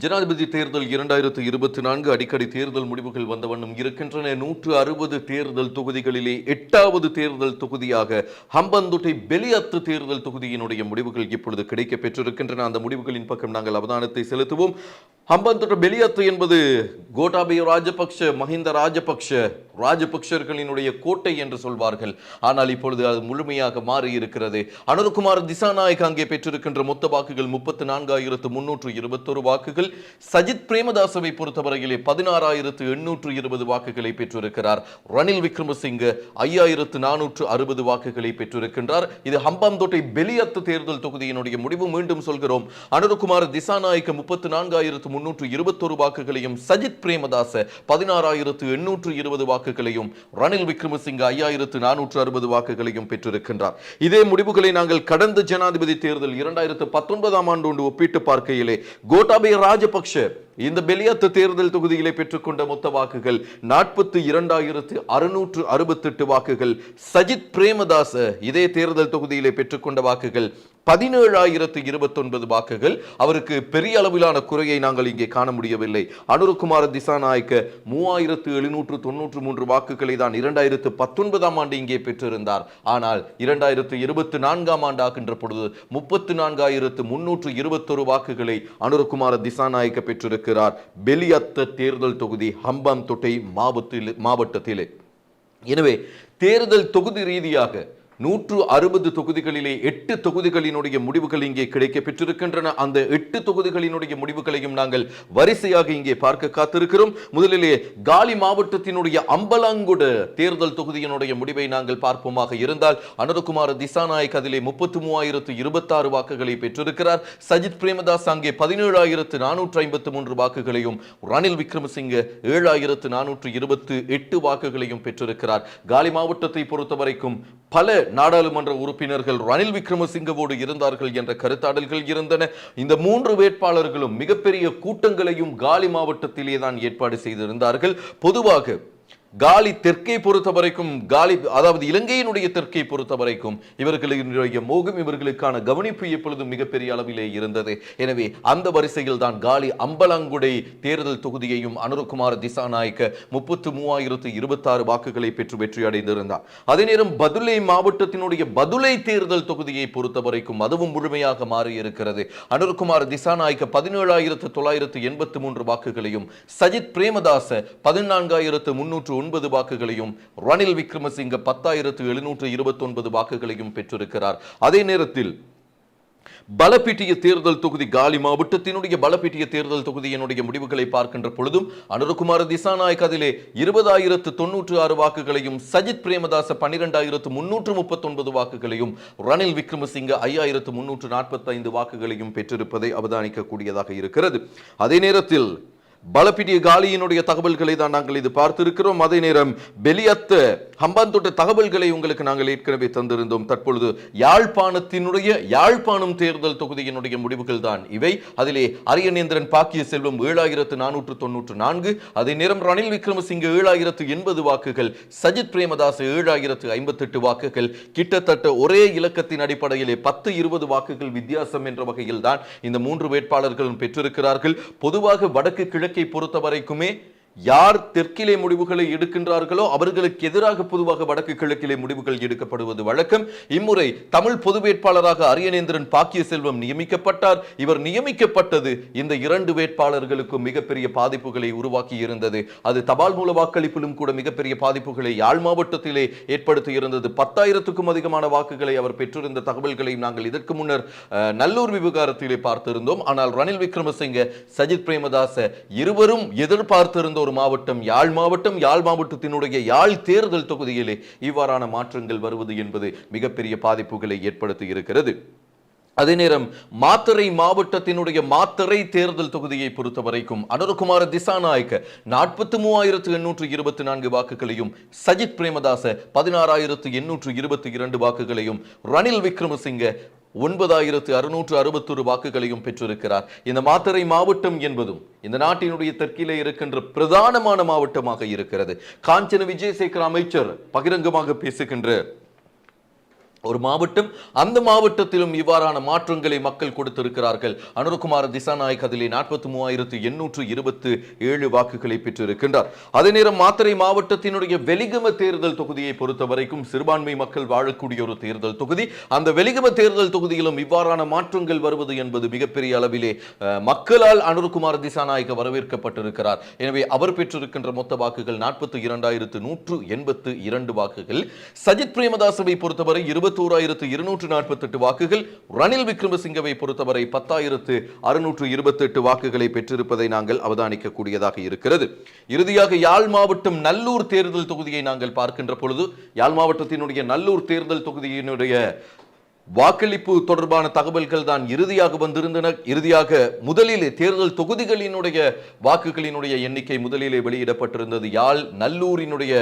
ஜனாதிபதி தேர்தல் இரண்டாயிரத்து இருபத்தி நான்கு அடிக்கடி தேர்தல் முடிவுகள் வந்த வண்ணம் இருக்கின்றன. நூற்று அறுபது தேர்தல் தொகுதிகளிலே எட்டாவது தேர்தல் தொகுதியாக ஹம்பந்துட்டை பெலியத்து தேர்தல் தொகுதியினுடைய முடிவுகள் இப்பொழுது கிடைக்க பெற்றிருக்கின்றன. அந்த முடிவுகளின் பக்கம் நாங்கள் அவதானத்தை செலுத்துவோம். ஹம்பந்துட்ட பெலியத்து என்பது கோட்டாபய ராஜபக்ஷ மஹிந்த ராஜபக்ஷ ராஜபக்சர்களினுடைய கோட்டை என்று சொல்வார்கள். ஆனால் இப்பொழுது அது முழுமையாக மாறி இருக்கிறது அனுர்குமார் திசாநாயக் அங்கே பெற்றிருக்கின்ற மொத்த வாக்குகள் முப்பத்தி நான்காயிரத்து முன்னூற்று இருபத்தொரு வாக்குகள். சஜித் பிரேமதாசவை பொறுத்தவரையிலே பதினாறாயிரத்து எண்ணூற்று இருபது வாக்குகளை பெற்றிருக்கிறார். ரணில் விக்ரமசிங்க ஐயாயிரத்து நானூற்று அறுபது வாக்குகளை பெற்றிருக்கின்றார். இது ஹம்பாந்தோட்டை பெலியத்து தேர்தல் தொகுதியினுடைய முடிவு. மீண்டும் சொல்கிறோம். அனுர்குமார் திசாநாயக்க முப்பத்தி நான்காயிரத்து முன்னூற்று இருபத்தொரு வாக்குகளையும் சஜித் பிரேமதாச பதினாறாயிரத்து எண்ணூற்று இருபது வாக்கு வாக்குகளையும் ரணில் விக்ரமசிங்க ஐயாயிரத்து நானூற்று அறுபது வாக்குகளையும் பெற்றிருக்கின்றார். இதே முடிவுகளை நாங்கள் கடந்த ஜனாதிபதி தேர்தல் இரண்டாயிரத்து பத்தொன்பதாம் ஆண்டு ஒன்று ஒப்பிட்டு பார்க்கையிலே கோட்டாபய ராஜபக்ஷ இந்த பெலியத்து தேர்தல் தொகுதியிலே பெற்றுக்கொண்ட மொத்த வாக்குகள் நாற்பத்தி இரண்டாயிரத்து அறுநூற்று அறுபத்தெட்டு வாக்குகள். சஜித் பிரேமதாச இதே தேர்தல் தொகுதியிலே பெற்றுக்கொண்ட வாக்குகள் பதினேழாயிரத்து இருபத்தொன்பது வாக்குகள். அவருக்கு பெரிய அளவிலான குறையை நாங்கள் இங்கே காண முடியவில்லை. அனுருகுமார திசாநாயக்க மூவாயிரத்து எழுநூற்று தொன்னூற்று மூன்று வாக்குகளை தான் இரண்டாயிரத்து பத்தொன்பதாம் ஆண்டு இங்கே பெற்றிருந்தார். ஆனால் இரண்டாயிரத்து இருபத்தி நான்காம் ஆண்டு ஆகின்ற பொழுது முப்பத்தி நான்காயிரத்து முன்னூற்று இருபத்தொரு வாக்குகளை அனுரகுமார திசாநாயக்க பெற்றிருக்கிறார் பெலியத்த தேர்தல் தொகுதி ஹம்பந்தோட்டை மாவட்டத்தில் மாவட்டத்திலே. எனவே தேர்தல் தொகுதி ரீதியாக நூற்று அறுபது தொகுதிகளிலே எட்டு தொகுதிகளினுடைய முடிவுகள் இங்கே கிடைக்க பெற்றிருக்கின்றன அந்த எட்டு தொகுதிகளினுடைய முடிவுகளையும் நாங்கள் வரிசையாக இங்கே பார்க்க காத்திருக்கிறோம். முதலிலே காலி மாவட்டத்தினுடைய அம்பலாங்குட தேர்தல் தொகுதியினுடைய முடிவை நாங்கள் பார்ப்போமாக இருந்தால் அனுரகுமார திசாநாயக் அதிலே முப்பத்தி மூவாயிரத்து இருபத்தாறு வாக்குகளை பெற்றிருக்கிறார். சஜித் பிரேமதாஸ் அங்கே பதினேழாயிரத்து நானூற்று ஐம்பத்து மூன்று வாக்குகளையும் ரணில் விக்ரமசிங்க ஏழாயிரத்து நானூற்று இருபத்து எட்டு வாக்குகளையும் பெற்றிருக்கிறார். காலி மாவட்டத்தை பொறுத்தவரைக்கும் பல நாடாளுமன்ற உறுப்பினர்கள் ரணில் விக்ரமசிங்கவோடு இருந்தார்கள் என்ற கருத்தாடல்கள் இருந்தன. இந்த மூன்று வேட்பாளர்களும் மிகப்பெரிய கூட்டங்களையும் காலி மாவட்டத்திலே தான் ஏற்பாடு செய்திருந்தார்கள். பொதுவாக காலி தெற்கை பொறுத்த வரைக்கும் காலி அதாவது இலங்கையினுடைய தெற்கை பொறுத்த வரைக்கும் இவர்களுடைய மோகம் இவர்களுக்கான கவனிப்பு எப்பொழுதும் மிகப்பெரிய அளவிலே இருந்தது. எனவே அந்த வரிசையில் தான் காலி அம்பலங்குடை தேர்தல் தொகுதியையும் அனுரகுமார் திசாநாயக்க முப்பத்து மூவாயிரத்து இருபத்தாறு வாக்குகளை பெற்று வெற்றி அடைந்திருந்தார் அதே நேரம் பதுளை மாவட்டத்தினுடைய பதுளை தேர்தல் தொகுதியை பொறுத்த வரைக்கும் அதுவும் முழுமையாக மாறி இருக்கிறது அனுர்குமார் திசாநாயக்க பதினேழாயிரத்து தொள்ளாயிரத்து எண்பத்து மூன்று வாக்குகளையும் சஜித் பிரேமதாச பதினான்காயிரத்து முன்னூற்று எண்பது வாக்குகளையும் ரணில் விக்ரமசிங்க பத்தாயிரத்து எழுநூற்று இருபத்தொன்பது வாக்குகளையும் பெற்றிருக்கிறார். அதே நேரத்தில் பலப்பிட்டிய தேர்தல் தொகுதி காலி மாவட்டத்தினுடைய பலப்பிட்டிய தேர்தல் தொகுதியினுடைய முடிவுகளை பார்க்கின்ற பொழுதும் அனுரகுமார திசாநாயக் அதிலே இருபதாயிரத்து தொன்னூற்று ஆறு வாக்குகளையும் சஜித் பிரேமதாச பன்னிரெண்டாயிரத்து முன்னூற்று முப்பத்தொன்பது வாக்குகளையும் ரணில் விக்ரமசிங்க ஐயாயிரத்து முன்னூற்று நாற்பத்தைந்து வாக்குகளையும் பெற்றிருப்பதை அவதானிக்கக்கூடியதாக இருக்கிறது. அதே நேரத்தில் பலப்பிடிய காலியினுடைய தகவல்களை தான் நாங்கள் இது பார்த்திருக்கிறோம். அதே நேரம் பெலியத்த ஹம்பாந்தோட்ட தகவல்களை உங்களுக்கு நாங்கள் ஏற்கனவே தந்திருந்தோம். தற்பொழுது யாழ்ப்பாணத்தினுடைய யாழ்ப்பாணம் தேர்தல் தொகுதியினுடைய முடிவுகள் தான் இவை. அதிலே அரியநேந்திரன் பாக்கிய செல்வம் ஏழாயிரத்து நானூற்று தொன்னூற்று நான்கு. அதே நேரம் ரணில் விக்ரமசிங்க ஏழாயிரத்து எண்பது வாக்குகள். சஜித் பிரேமதாஸ் ஏழாயிரத்து ஐம்பத்தெட்டு வாக்குகள். கிட்டத்தட்ட ஒரே இலக்கத்தின் அடிப்படையிலே பத்து இருபது வாக்குகள் வித்தியாசம் என்ற வகையில் தான் இந்த மூன்று வேட்பாளர்களும் பெற்றிருக்கிறார்கள். பொதுவாக வடக்கு கிழக்கு பொறுத்த வரைக்குமே யார் தெற்கிலே முடிவுகளை எடுக்கின்றார்களோ அவர்களுக்கு எதிராக பொதுவாக வடக்கு கிழக்கிலே முடிவுகள் எடுக்கப்படுவது வழக்கம். இம்முறை தமிழ் பொது வேட்பாளராக அரியநேந்திரன் பாக்கிய செல்வம் நியமிக்கப்பட்டார். இவர் நியமிக்கப்பட்டது இந்த இரண்டு வேட்பாளர்களுக்கும் மிகப்பெரிய பாதிப்புகளை உருவாக்கி இருந்தது. அது தபால் மூல வாக்களிப்பிலும் கூட மிகப்பெரிய பாதிப்புகளை யாழ் மாவட்டத்திலே ஏற்படுத்தி இருந்தது பத்தாயிரத்துக்கும் அதிகமான வாக்குகளை அவர் பெற்றிருந்த தகவல்களை நாங்கள் இதற்கு முன்னர் அஹ், நல்லூர் விவகாரத்திலே பார்த்திருந்தோம். ஆனால் ரணில் விக்ரமசிங்க சஜித் பிரேமதாச இருவரும் எதிர்பார்த்திருந்தோம் ஒரு மாவட்டம் யாழ் மாவட்டம் யாழ் மாவட்டத்தினுடைய யாழ் தேர்தல் தொகுதியிலே இவ்வாறான மாற்றங்கள் வருவது என்பது மிகப்பெரிய பாதிப்புகளை ஏற்படுத்தி இருக்கிறது. அதே நேரம் மாத்தறை மாவட்டத்தினுடைய மாத்தறை தேர்தல் தொகுதியை பொறுத்த வரைக்கும் அனுரகுமார திசாநாயக்க நாற்பத்தி மூவாயிரத்து எண்ணூற்று இருபத்தி நான்கு வாக்குகளையும் சஜித் பிரேமதாச பதினாறாயிரத்து எண்ணூற்று இருபத்தி இரண்டு வாக்குகளையும் ரணில் விக்ரமசிங்க ஒன்பதாயிரத்து அறுநூற்று அறுபத்தொரு வாக்குகளையும் பெற்றிருக்கிறார். இந்த மாத்தறை மாவட்டம் என்பதும் இந்த நாட்டினுடைய தெற்கிலே இருக்கின்ற பிரதானமான மாவட்டமாக இருக்கிறது. காஞ்சன விஜயசேகர் அமைச்சர் பகிரங்கமாக பேசுகின்ற ஒரு மாவட்டம் அந்த மாவட்டத்திலும் இவ்வாறான மாற்றங்களை மக்கள் கொடுத்திருக்கிறார்கள். அனுரகுமார் திசாநாயக் அதிலே நாற்பத்தி மூவாயிரத்து எண்ணூற்று இருபத்து ஏழு வாக்குகளை பெற்றிருக்கின்றார். அதே நேரம் மாத்தறை மாவட்டத்தினுடைய வெலிகம தேர்தல் தொகுதியை பொறுத்த வரைக்கும் சிறுபான்மை மக்கள் வாழக்கூடிய ஒரு தேர்தல் தொகுதி. அந்த வெலிகம தேர்தல் தொகுதியிலும் இவ்வாறான மாற்றங்கள் வருவது என்பது மிகப்பெரிய அளவிலே மக்களால் அனுரகுமார் திசாநாயக்க வரவேற்கப்பட்டிருக்கிறார். எனவே அவர் பெற்றிருக்கின்ற மொத்த வாக்குகள் நாற்பத்தி இரண்டாயிரத்து நூற்று எண்பத்து இரண்டு வாக்குகள். சஜித் பிரேமதாசவை பொறுத்தவரை இருபத்தி இருபத்தோராயிரத்து இருநூற்று நாற்பத்தெட்டு வாக்குகள். ரணில் விக்ரமசிங்கவை பொறுத்தவரை பத்தாயிரத்து அறுநூற்று இருபத்தெட்டு வாக்குகளை பெற்றிருப்பதை நாங்கள் அவதானிக்க கூடியதாக இருக்கிறது. இறுதியாக யாழ் மாவட்டம் நல்லூர் தேர்தல் தொகுதியை நாங்கள் பார்க்கின்ற பொழுது யாழ் மாவட்டத்தினுடைய நல்லூர் தேர்தல் தொகுதியினுடைய வாக்களிப்பு தொடர்பான தகவல்கள் தான் இறுதியாக வந்திருந்தன. இறுதியாக முதலிலே தேர்தல் தொகுதிகளினுடைய வாக்குகளினுடைய எண்ணிக்கை முதலிலே வெளியிடப்பட்டிருந்தது. யாழ் நல்லூரினுடைய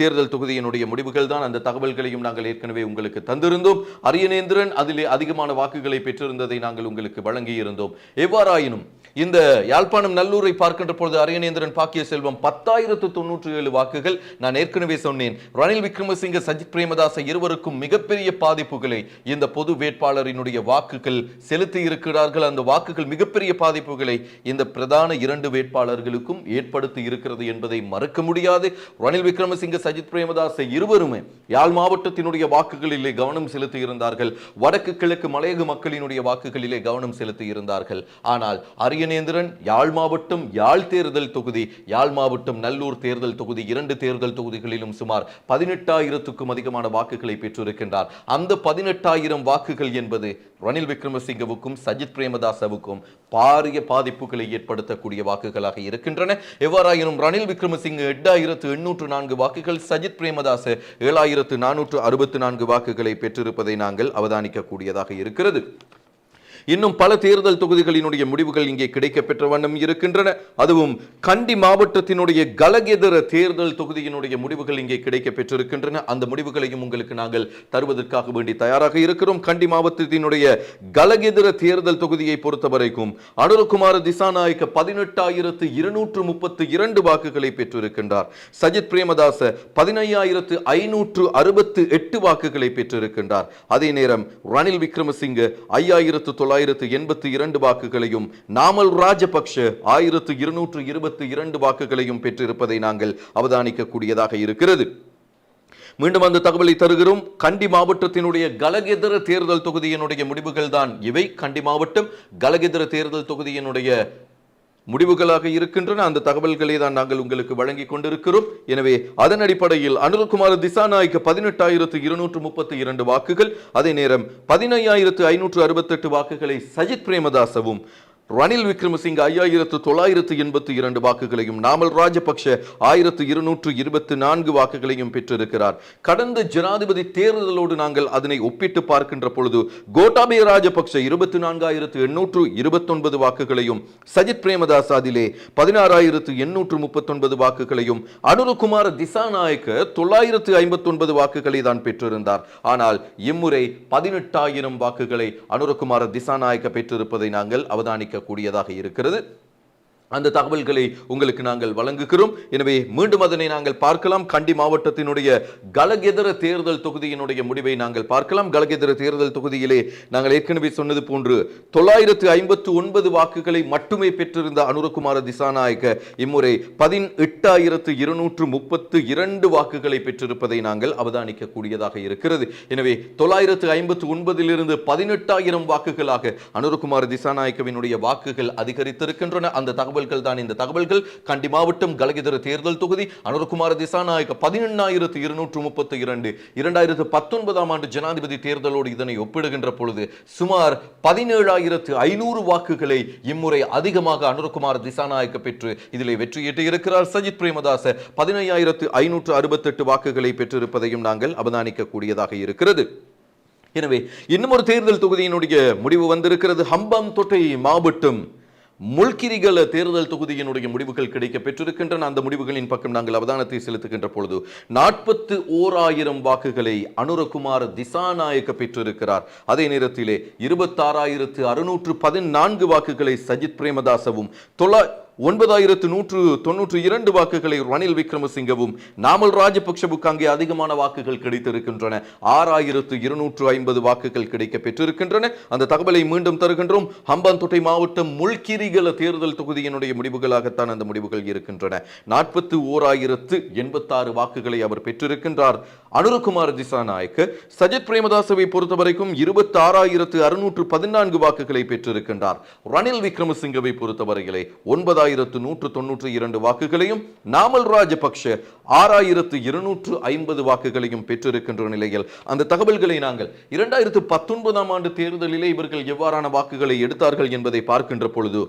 தேர்தல் தொகுதியினுடைய முடிவுகள் தான் அந்த தகவல்களையும் நாங்கள் ஏற்கனவே உங்களுக்கு தந்திருந்தோம். அரியநேந்திரன் அதிலே அதிகமான வாக்குகளை பெற்றிருந்ததை நாங்கள் உங்களுக்கு வழங்கியிருந்தோம். எவ்வாறாயினும் இந்த யாழ்ப்பாணம் நல்லூரை பார்க்கின்ற பொழுது அரியநேந்திரன் பாக்கிய செல்வம் பத்தாயிரத்து தொண்ணூற்றி ஏழு வாக்குகள் நான் ஏற்கனவே சொன்னேன். ரணில் விக்ரமசிங்க சஜித் பிரேமதாச இருவருக்கும் மிகப்பெரிய பாதிப்புகளை இந்த பொது வேட்பாளரினுடைய வாக்குகள் செலுத்தி இருக்கிறார்கள். அந்த வாக்குகள் மிகப்பெரிய பாதிப்புகளை இந்த பிரதான இரண்டு வேட்பாளர்களுக்கும் ஏற்படுத்தி இருக்கிறது என்பதை மறுக்க முடியாது. ரணில் விக்ரமசிங்க சஜித் பிரேமதாச இருவருமே யாழ் மாவட்டத்தினுடைய வாக்குகளிலே கவனம் செலுத்தி இருந்தார்கள். வடக்கு கிழக்கு மலையக மக்களினுடைய வாக்குகளிலே கவனம் செலுத்தி இருந்தார்கள். ஆனால் அரியநேந்திரன் யாழ் மாவட்டம் யாழ் தேர்தல் தொகுதி யாழ் மாவட்டம் நல்லூர் தேர்தல் தொகுதி இரண்டு தேர்தல் தொகுதிகளிலும் சுமார் பதினெட்டாயிரத்துக்கும் அதிகமான வாக்குகளை பெற்றிருக்கின்றார். அந்த பதினெட்டாயிரம் வாக்குகள் என்பது ரணில் விக்ரமசிங்கவுக்கும் சஜித் பிரேமதாசவுக்கும் பாரிய பாதிப்புகளை ஏற்படுத்தக்கூடிய வாக்குகளாக இருக்கின்றன. எவ்வாறாயினும் ரணில் விக்ரமசிங்க எட்டாயிரத்து எண்ணூற்று நான்கு வாக்குகள் சஜித் பிரேமதாச ஏழாயிரத்து நானூற்று அறுபத்து நான்கு வாக்குகளை பெற்றிருப்பதை நாங்கள் அவதானிக்கக்கூடியதாக இருக்கிறது. இன்னும் பல தேர்தல் தொகுதிகளினுடைய முடிவுகள் இங்கே கிடைக்கப்பெற்ற வண்ணம் இருக்கின்றன. அதுவும் கண்டி மாவட்டத்தினுடைய கலகெதிர தேர்தல் தொகுதியினுடைய முடிவுகள் இங்கே கிடைக்கப்பெற்றிருக்கின்றன. அந்த முடிவுகளையும் உங்களுக்கு நாங்கள் தருவதற்காக வேண்டி தயாராக இருக்கிறோம். கண்டி மாவட்டத்தினுடைய கலகெதிர தேர்தல் தொகுதியை பொறுத்தவரைக்கும் அனுரகுமார திசாநாயக்க பதினெட்டாயிரத்து இருநூற்று முப்பத்து இரண்டு வாக்குகளை பெற்றிருக்கின்றார். சஜித் பிரேமதாச பதினையாயிரத்து ஐநூற்று அறுபத்து எட்டு வாக்குகளை பெற்றிருக்கின்றார். அதே நேரம் ரணில் விக்ரமசிங்க ஐயாயிரத்து தொள்ளாயிரத்து தொள்ளாயிரத்து எண்பத்தி இரண்டு வாக்குகளையும் நாமல் ராஜபக்ஷ ஆயிரத்து இருநூற்று இருபத்தி இரண்டு வாக்குகளையும் பெற்றிருப்பதை நாங்கள் அவதானிக்கக்கூடியதாக இருக்கிறது. மீண்டும் அந்த தகவலை தருகிறோம். கண்டி மாவட்டத்தினுடைய கலகெதர தேர்தல் தொகுதியினுடைய முடிவுகள் தான் இவை. கண்டி மாவட்டம் கலகெதர தேர்தல் தொகுதியினுடைய முடிவுகளாக இருக்கின்றன. அந்த தகவல்களை தான் நாங்கள் உங்களுக்கு வழங்கி கொண்டிருக்கிறோம். எனவே அதன் அடிப்படையில் அனுல்குமார் திசாநாய்க்கு பதினெட்டாயிரத்து இருநூற்று முப்பத்தி இரண்டு வாக்குகள் அதே நேரம் பதினையாயிரத்து ஐநூற்று அறுபத்தெட்டு வாக்குகளை சஜித் பிரேமதாசவும் ரணில் விக்ரமசிங்க ஐயாயிரத்து தொள்ளாயிரத்து எண்பத்தி இரண்டு வாக்குகளையும் நாமல் ராஜபக்ஷ ஆயிரத்து இருநூற்று இருபத்தி நான்கு வாக்குகளையும் பெற்றிருக்கிறார். கடந்த ஜனாதிபதி தேர்தலோடு நாங்கள் அதனை ஒப்பிட்டு பார்க்கின்ற பொழுது கோட்டாபய ராஜபக்ஷ இருபத்தி நான்காயிரத்து எண்ணூற்று இருபத்தொன்பது வாக்குகளையும் சஜித் பிரேமதாஸ் அதிலே பதினாறாயிரத்து எண்ணூற்று முப்பத்தொன்பது வாக்குகளையும் அனுரகுமார திசாநாயக்க தொள்ளாயிரத்து ஐம்பத்தொன்பது வாக்குகளை தான் பெற்றிருந்தார். ஆனால் இம்முறை பதினெட்டாயிரம் வாக்குகளை அனுரகுமார திசாநாயக்க பெற்றிருப்பதை நாங்கள் அவதானிக்க கூடியதாக இருக்கிறது. அந்த தகவல்களை உங்களுக்கு நாங்கள் வழங்குகிறோம். எனவே மீண்டும் அதனை நாங்கள் பார்க்கலாம். கண்டி மாவட்டத்தினுடைய கலகெதர தேர்தல் தொகுதியினுடைய முடிவை நாங்கள் பார்க்கலாம். கலகெதர தேர்தல் தொகுதியிலே நாங்கள் ஏற்கனவே சொன்னது போன்று தொள்ளாயிரத்து ஐம்பத்து ஒன்பது வாக்குகளை மட்டுமே பெற்றிருந்த அனுரகுமார திசாநாயக்க இம்முறை பதினெட்டாயிரத்து இருநூற்று முப்பத்து இரண்டு வாக்குகளை பெற்றிருப்பதை நாங்கள் அவதானிக்க கூடியதாக இருக்கிறது. எனவே தொள்ளாயிரத்து ஐம்பத்து ஒன்பதிலிருந்து பதினெட்டாயிரம் வாக்குகளாக அனுரகுமார திசாநாயக்கவினுடைய வாக்குகள் அதிகரித்திருக்கின்றன. அந்த தகவல்கள் தான் இந்த தகவல்கள். கண்டி மாவட்டம் கலகிதர தேர்தல் தொகுதி அனுரகுமார திசாநாயக்க பதினெண்ணாயிரத்து இருநூற்று முப்பத்தி இரண்டு இரண்டாயிரத்து பத்தொன்பதாம் ஆண்டு ஜனாதிபதி தேர்தலோடு இதனை ஒப்பிடுகின்ற பொழுது சுமார் பதினேழாயிரத்து ஐநூறு வாக்குகளை இம்முறை அதிகமாக அனுரகுமார திசாநாயக்க பெற்று இதில் வெற்றியிட்டு இருக்கிறார். சஜித் பிரேமதாச பதினையாயிரத்து ஐநூற்று அறுபத்தெட்டு வாக்குகளை பெற்றிருப்பதையும் நாங்கள் அவதானிக்க கூடியதாக இருக்கிறது. எனவே இன்னும் ஒரு தேர்தல் தொகுதியினுடைய முடிவு வந்திருக்கிறது. ஹம்பம் தொட்டை மாவட்டம் முல்கிரிகல தேர்தல் தொகுதியினுடைய முடிவுகள் கிடைக்க பெற்றிருக்கின்றன. அந்த முடிவுகளின் பக்கம் நாங்கள் அவதானத்தை செலுத்துகின்ற பொழுது நாற்பத்து ஓராயிரம் வாக்குகளை அனுரகுமார் திசாநாயக்க பெற்றிருக்கிறார். அதே நேரத்திலே இருபத்தாறாயிரத்து அறுநூற்று பதினான்கு வாக்குகளை சஜித் பிரேமதாசவும் தொள்ளா ஒன்பதாயிரத்து நூற்று தொன்னூற்று இரண்டு வாக்குகளை ரணில் விக்ரமசிங்கவும் நாமல் ராஜபக்ஷவுக்கு அங்கே அதிகமான வாக்குகள் கிடைத்திருக்கின்றன. ஆறாயிரத்து இருநூற்று ஐம்பது வாக்குகள் கிடைக்க பெற்றிருக்கின்றன. அந்த தகவலை மீண்டும் தருகின்றோம். ஹம்பாந்தோட்டை மாவட்டம் முள்கிரிகல தேர்தல் தொகுதியினுடைய முடிவுகளாகத்தான் அந்த முடிவுகள் இருக்கின்றன. நாற்பத்து ஓராயிரத்து எண்பத்தாறு வாக்குகளை அவர் பெற்றிருக்கின்றார். அனுரகுமார் திசாநாயக்க சஜித் பிரேமதாசவை பொறுத்தவரைக்கும் இருபத்தி ஆறாயிரத்து அறுநூற்று பதினான்கு வாக்குகளை பெற்றிருக்கின்றார். ரணில் விக்ரமசிங்கவை பொறுத்தவரையிலே ஒன்பதாயிரத்து நூற்று தொன்னூற்று இரண்டு வாக்குகளையும் நாமல் ராஜபக்ஷ ஆறாயிரத்து இருநூற்று ஐம்பது வாக்குகளையும் பெற்றிருக்கின்ற நிலையில் அந்த தகவல்களை நாங்கள் இரண்டாயிரத்து பத்தொன்பதாம் ஆண்டு தேர்தலிலே இவர்கள் எவ்வாறான வாக்குகளை எடுத்தார்கள் என்பதை பார்க்கின்ற பொழுது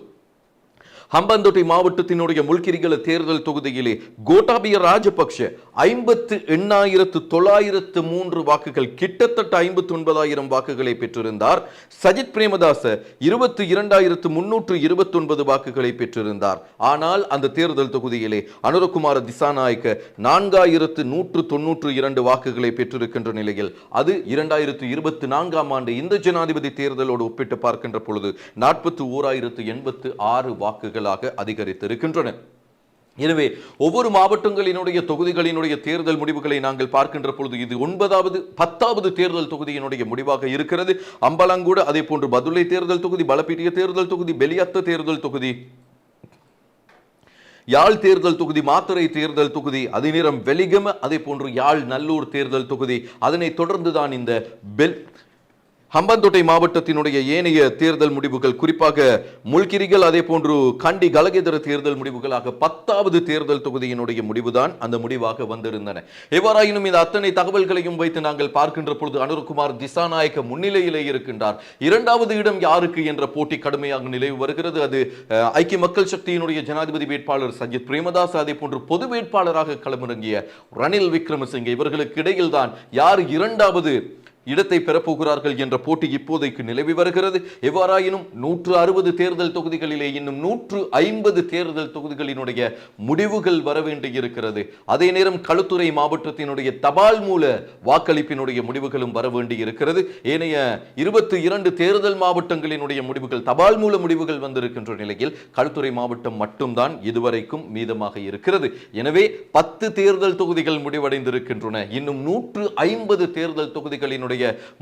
ஹம்பந்தோட்டை மாவட்டத்தினுடைய முள்கிரிகள தேர்தல் தொகுதியிலே கோட்டாபிய ராஜபக்ஷ ஐம்பத்து எண்ணாயிரத்து தொள்ளாயிரத்து மூன்று வாக்குகள் கிட்டத்தட்ட ஐம்பத்தி ஒன்பதாயிரம் வாக்குகளை பெற்றிருந்தார். சஜித் பிரேமதாச இருபத்தி இரண்டாயிரத்து முன்னூற்று இருபத்தி ஒன்பது வாக்குகளை பெற்றிருந்தார். ஆனால் அந்த தேர்தல் தொகுதியிலே அனுரகுமார திசாநாயக்க நான்காயிரத்து நூற்று தொன்னூற்று இரண்டு வாக்குகளை பெற்றிருக்கின்ற நிலையில் அது இரண்டாயிரத்து இருபத்தி நான்காம் ஆண்டு இந்த ஜனாதிபதி தேர்தலோடு ஒப்பிட்டு பார்க்கின்ற பொழுது நாற்பத்தி ஓராயிரத்து எண்பத்து ஆறு வாக்குகள் வாக்குகளாக அதிகரித்திருக்கின்றன. எனவே ஒவ்வொரு மாவட்டங்களினுடைய தொகுதிகளினுடைய தேர்தல் முடிவுகளை நாங்கள் பார்க்கின்ற பொழுது இது ஒன்பதாவது பத்தாவது தேர்தல் தொகுதியினுடைய முடிவாக இருக்கிறது. அம்பலங்கூட அதே போன்று பதுளை தேர்தல் தொகுதி பலப்பீட்டிய தேர்தல் தொகுதி பெலியத்த தேர்தல் தொகுதி யாழ் தேர்தல் தொகுதி மாத்தறை தேர்தல் தொகுதி அதே நேரம் வெலிகம அதே போன்று யாழ் நல்லூர் தேர்தல் தொகுதி அதனைத் தொடர்ந்துதான் இந்த பெல் ஹம்பந்தோட்டை மாவட்டத்தினுடைய ஏனைய தேர்தல் முடிவுகள் குறிப்பாக முள்கிரிகள் அதே போன்று கண்டி கலகேதர தேர்தல் முடிவுகளாக பத்தாவது தேர்தல் தொகுதியினுடைய முடிவுதான் அந்த முடிவாக வந்திருந்தன. எவ்வாறாயினும் இந்த அத்தனை தகவல்களையும் வைத்து நாங்கள் பார்க்கின்ற பொழுது அனுரகுமார் திசாநாயக்க முன்னிலையிலே இருக்கின்றார். இரண்டாவது இடம் யாருக்கு என்ற போட்டி கடுமையாக நிலவு வருகிறது. அது ஐக்கிய மக்கள் சக்தியினுடைய ஜனாதிபதி வேட்பாளர் சஜித் பிரேமதாஸ் அதே போன்று பொது வேட்பாளராக களமிறங்கிய ரணில் விக்ரமசிங்கே. இவர்களுக்கு இடையில்தான் யார் இரண்டாவது இடத்தை பெறப்போகிறார்கள் என்ற போட்டி இப்போதைக்கு நிலவி வருகிறது. எவ்வாறாயினும் நூற்று அறுபது தேர்தல் தொகுதிகளிலே இன்னும் நூற்று ஐம்பது தேர்தல் தொகுதிகளினுடைய முடிவுகள் வர வேண்டியிருக்கிறது அதே நேரம் களுத்துறை மாவட்டத்தினுடைய தபால் மூல வாக்களிப்பினுடைய முடிவுகளும் வர வேண்டியிருக்கிறது ஏனைய இருபத்தி இரண்டு தேர்தல் மாவட்டங்களினுடைய முடிவுகள் தபால் மூல முடிவுகள் வந்திருக்கின்ற நிலையில் களுத்துறை மாவட்டம் மட்டும்தான் இதுவரைக்கும் மீதமாக இருக்கிறது. எனவே பத்து தேர்தல் தொகுதிகள் முடிவடைந்திருக்கின்றன. இன்னும் நூற்று ஐம்பது தேர்தல் தொகுதிகளினுடைய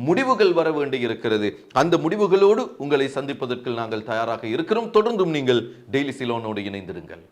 முடிவுகள் வர வேண்டியிருக்கிறது அந்த முடிவுகளோடு உங்களை சந்திப்பதற்கு நாங்கள் தயாராக இருக்கிறோம். தொடர்ந்தும் நீங்கள் டெய்லி சிலோனோடு இணைந்திருங்கள்.